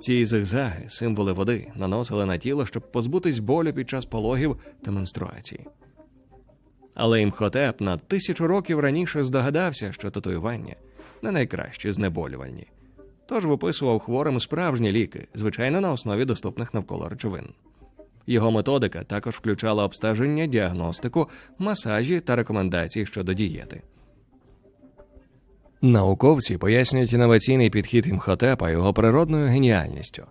Ці зигзаги, символи води, наносили на тіло, щоб позбутись болю під час пологів та менструації. Але імхотеп на тисячу років раніше здогадався, що татуювання не найкращі знеболювальні. Тож виписував хворим справжні ліки, звичайно, на основі доступних навколо речовин. Його методика також включала обстеження, діагностику, масажі та рекомендації щодо дієти. Науковці пояснюють інноваційний підхід імхотепа його природною геніальністю.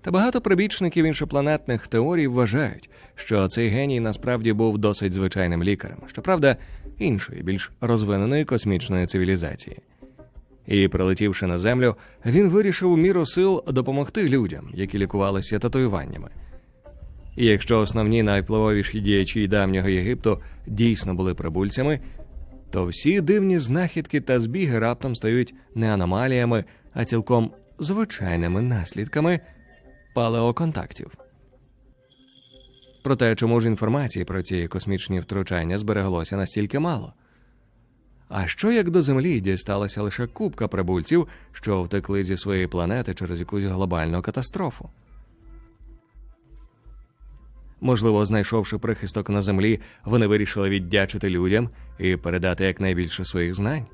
Та багато прибічників іншопланетних теорій вважають, що цей геній насправді був досить звичайним лікарем, щоправда, іншої, більш розвиненої космічної цивілізації. І, прилетівши на землю, він вирішив у міру сил допомогти людям, які лікувалися татуюваннями. І якщо основні найвпливовіші діячі давнього Єгипту дійсно були прибульцями, то всі дивні знахідки та збіги раптом стають не аномаліями, а цілком звичайними наслідками палеоконтактів. Проте, чому ж інформації про ці космічні втручання збереглося настільки мало? А що як до Землі дісталася лише купка прибульців, що втекли зі своєї планети через якусь глобальну катастрофу? Можливо, знайшовши прихисток на землі, вони вирішили віддячити людям і передати якнайбільше своїх знань.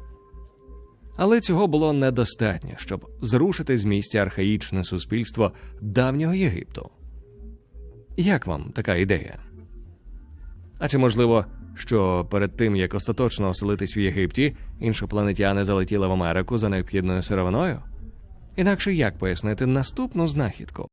Але цього було недостатньо, щоб зрушити з місця архаїчне суспільство давнього Єгипту. Як вам така ідея? А чи можливо, що перед тим як остаточно оселитись в Єгипті, іншопланетяни залетіли в Америку за необхідною сировиною? Інакше як пояснити наступну знахідку?